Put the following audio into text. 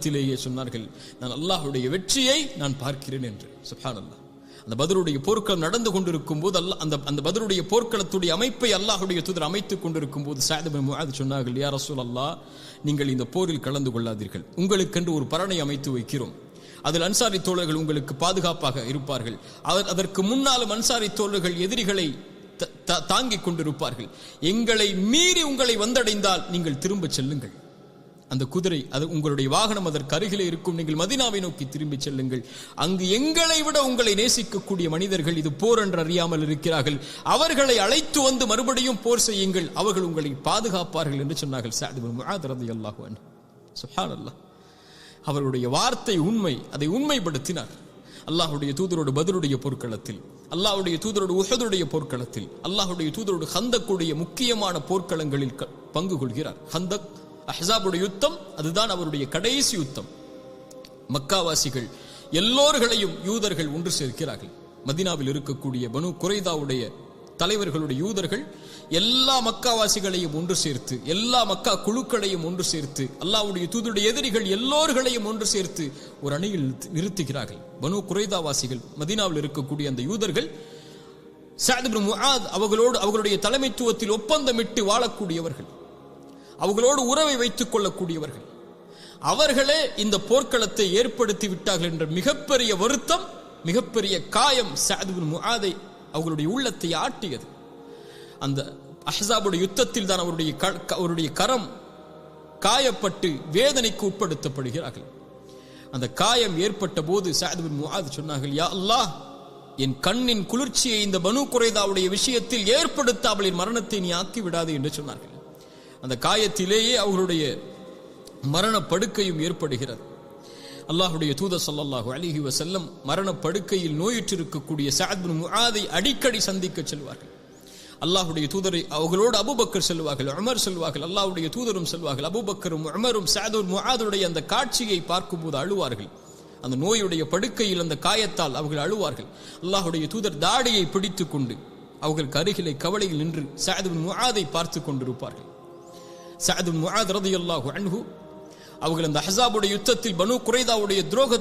முகத்திலேயே சொன்னார்கள் நான் அல்லாஹுடைய வெற்றியை நான் பார்க்கிறேன் என்று. சுப்ஹானல்லாஹ். அந்த பதிலுடைய போர்க்களம் நடந்து கொண்டிருக்கும் போது அல்லாஹ் அந்த அந்த பதிலுடைய போர்க்களத்துடைய அமைப்பை அல்லாஹுடைய தூதர் அமைத்துக் கொண்டிருக்கும் போது சாயது சொன்னார்கள் யார் ரசூல் அல்லா நீங்கள் இந்த போரில் கலந்து கொள்ளாதீர்கள். உங்களுக்கென்று ஒரு பரணை அமைத்து வைக்கிறோம். அதில் அன்சாரி தோழர்கள் உங்களுக்கு பாதுகாப்பாக இருப்பார்கள். அதற்கு முன்னாலும் அன்சாரி தோழர்கள் எதிரிகளை த- த- தாங்கிக் கொண்டிருப்பார்கள். எங்களை மீறி உங்களை வந்தடைந்தால் நீங்கள் திரும்ப செல்லுங்கள். அந்த குதிரை அது உங்களுடைய வாகனம் அதற்கு அருகிலே இருக்கும். நீங்கள் மதினாவை நோக்கி திரும்பி செல்லுங்கள். அங்கு எங்களை விட உங்களை நேசிக்கக்கூடிய மனிதர்கள் இது போர் என்று அறியாமல் இருக்கிறார்கள். அவர்களை அழைத்து வந்து மறுபடியும் போர் செய்யுங்கள். அவர்கள் உங்களை பாதுகாப்பார்கள் என்று சொன்னார்கள். சாது முஆத் ரலியல்லாஹு அன்ஹு. அவருடைய வார்த்தை உண்மை. அதை உண்மைப்படுத்தினார். அல்லாஹுடைய தூதரோடு பதிலுடைய பொற்களத்தில் அல்லாஹுடைய தூதரோடு உஹதுடைய போர்க்களத்தில் அல்லாஹுடைய தூதரோடு ஹந்தக்குடைய முக்கியமான போர்க்களங்களில் க- பங்கு கொள்கிறார் ஹந்தக் அஹ்ஸாபுடைய யுத்தம் அதுதான் அவருடைய கடைசி யுத்தம். மக்காவாசிகள் எல்லோர்களையும் யூதர்கள் ஒன்று சேர்க்கிறார்கள். மதினாவில் இருக்கக்கூடிய பனு குறைதாவுடைய தலைவர்களுடைய யூதர்கள் எல்லா மக்காவாசிகளையும் ஒன்று சேர்த்து எல்லா மக்கா குழுக்களையும் ஒன்று சேர்த்து அல்லாவுடைய தூதருடைய எதிரிகள் எல்லோர்களையும் ஒன்று சேர்த்து ஒரு அணியில் நிறுத்துகிறார்கள். பனு குறைதாவாசிகள் மதீனாவில் இருக்கக்கூடிய அந்த யூதர்கள் சஅத் இப்னு முஆத் அவர்களோடு அவர்களுடைய தலைமைத்துவத்தில் ஒப்பந்தமிட்டு வாழக்கூடியவர்கள். அவங்களோடு உறவை வைத்துக் கொள்ளக்கூடியவர்கள். அவர்களே இந்த போர்க்களத்தை ஏற்படுத்தி விட்டார்கள் என்ற மிகப்பெரிய வருத்தம் மிகப்பெரிய காயம் சஅத் முகாதை அவர்களுடைய உள்ளத்தை ஆட்டியது. அந்த அஹ்ஸாபுடைய யுத்தத்தில் தான் அவருடைய க- அவருடைய கரம் காயப்பட்டு வேதனைக்கு உட்படுத்தப்படுகிறார்கள். அந்த காயம் ஏற்பட்ட போது சாதுவின் பின் சொன்னார்கள் யா அல்லாஹ் என் கண்ணின் குளிர்ச்சியை இந்த பனு குறைதாவுடைய விஷயத்தில் ஏற்படுத்தாமல் என் மரணத்தை நீ ஆக்கி விடாது என்று சொன்னார்கள். அந்த காயத்திலேயே அவர்களுடைய மரண படுக்கையும் ஏற்படுகிறது. அல்லாஹுடைய தூதர் ஸல்லல்லாஹு அலிஹி வசல்லம் மரண படுக்கையில் நோயுற்றிருக்கக்கூடிய சஅத் பின் அடிக்கடி சந்திக்க செல்வார்கள். அல்லாஹுடைய தூதரை அவர்களோடு அபூபக்கர் செல்வார்கள் அமர் செல்வார்கள் அல்லாஹுடைய தூதரும் செல்வார்கள். அபூபக்கரும் அமரும் சஅதுர் முஆதுடைய அந்த காட்சியை பார்க்கும்போது அழுவார்கள். அந்த நோயுடைய படுக்கையில் அந்த காயத்தால் அவர்கள் அழுவார்கள். அல்லாஹுடைய தூதர் தாடியை பிடித்து கொண்டு அவர்களுக்கு அருகிலே கவலையில் நின்று சாதுவின் பின் பார்த்து கொண்டிருப்பார்கள். சஅத் பின் முஆத் ரலியல்லாஹு அன்ஹு அவர்கள் அந்த அஹ்ஸாபுடைய யுத்தத்தில் பனு குறைதாவுடைய துரோக